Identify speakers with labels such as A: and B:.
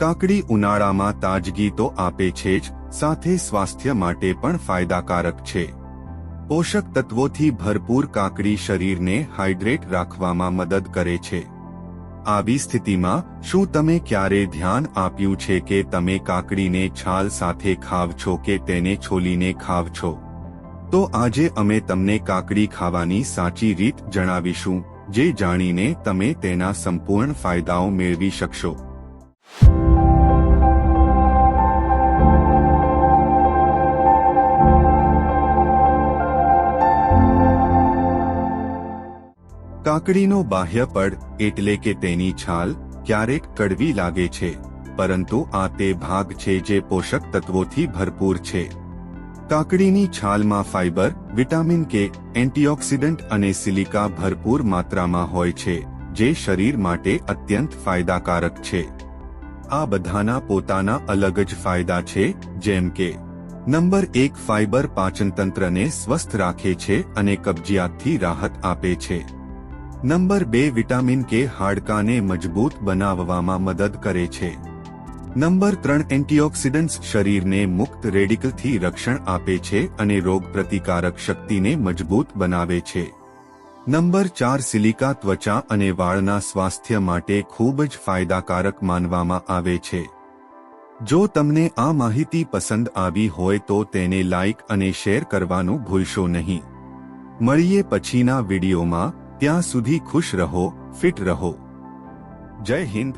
A: કાકડી ઉનાળામાં તાજગી તો આપે છે જ, સાથે સ્વાસ્થ્ય માટે પણ ફાયદાકારક છે. પોષક તત્વોથી ભરપૂર કાકડી શરીરને હાઇડ્રેટ રાખવામાં મદદ કરે છે. આવી સ્થિતિમાં, શું તમે ક્યારે ધ્યાન આપ્યું છે કે તમે કાકડીને છાલ સાથે ખાવ છો કે તેને છોલીને ખાવ છો? તો આજે અમે તમને કાકડી ખાવાની સાચી રીત જણાવીશું, જે જાણીને તમે તેના સંપૂર્ણ ફાયદાઓ મેળવી શકશો. કાકડીનો બાહ્ય પડ એટલે કે તેની છાલ ક્યારેક કડવી લાગે છે, પરંતુ આ તે ભાગ છે જે પોષક તત્વોથી ભરપૂર છે. કાકડીની છાલમાં ફાઇબર વિટામિન કે એન્ટીઓક્સિડન્ટ અને સિલિકા ભરપૂર માત્રામાં હોય છે, જે શરીર માટે અત્યંત ફાયદાકારક છે. આ બધાના પોતાના અલગ જ ફાયદા છે, જેમ કે નંબર એક ફાઇબર પાચનતંત્રને સ્વસ્થ રાખે છે અને કબજિયાતથી રાહત આપે છે. નંબર બે વિટામિન કે હાડકાને મજબૂત બનાવવામાં મદદ કરે છે. નંબર ત્રણ એન્ટીઓક્સિડન્ટ્સ શરીરને મુક્ત રેડિકલથી રક્ષણ આપે છે અને રોગ પ્રતિકારક શક્તિને મજબૂત બનાવે છે. નંબર ચાર સિલિકા ત્વચા અને વાળના સ્વાસ્થ્ય માટે ખૂબ જ ફાયદાકારક માનવામાં આવે છે. જો તમને આ માહિતી પસંદ આવી હોય તો તેને લાઇક અને શેર કરવાનું ભૂલશો નહીં. મળીએ પછીના વિડીયોમાં. ત્યાં સુધી ખુશ રહો ફિટ રહો. જય હિન્દ.